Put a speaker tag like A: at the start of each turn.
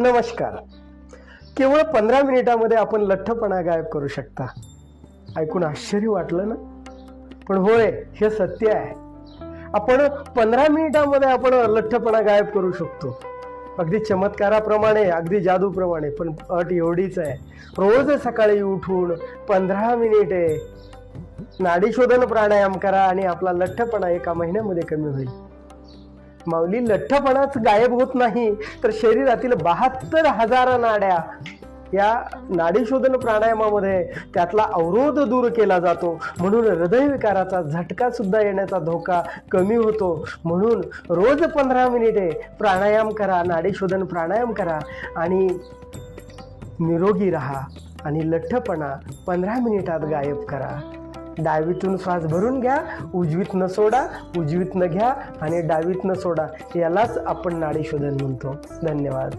A: नमस्कार. केवळ पंधरा मिनिटामध्ये आपण लठ्ठपणा गायब करू शकता. ऐकून आश्चर्य वाटलं ना? पण होय हे सत्य आहे. आपण पंधरा मिनिटामध्ये आपण लठ्ठपणा गायब करू शकतो. अगदी चमत्काराप्रमाणे अगदी जादूप्रमाणे पण अट एवढीच आहे. रोज सकाळी उठून पंधरा मिनिटे नाडीशोधन प्राणायाम करा आणि आपला लठ्ठपणा एका महिन्यामध्ये कमी होईल. माऊली लठ्ठपणाच गायब होत नाही तर शरीरातील बहात्तर हजार नाड्या या नाडीशोधन प्राणायामामध्ये त्यातला अवरोध दूर केला जातो. म्हणून हृदयविकाराचा झटका सुद्धा येण्याचा धोका कमी होतो. म्हणून रोज पंधरा मिनिटे प्राणायाम करा नाडीशोधन प्राणायाम करा आणि निरोगी राहा आणि लठ्ठपणा पंधरा मिनिटात गायब करा. डावीतून श्वास भरून घ्या उजवीतनं सोडा उजवीतनं घ्या आणि डावीतनं सोडा यालाच आपण नाडीशोधन म्हणतो. धन्यवाद.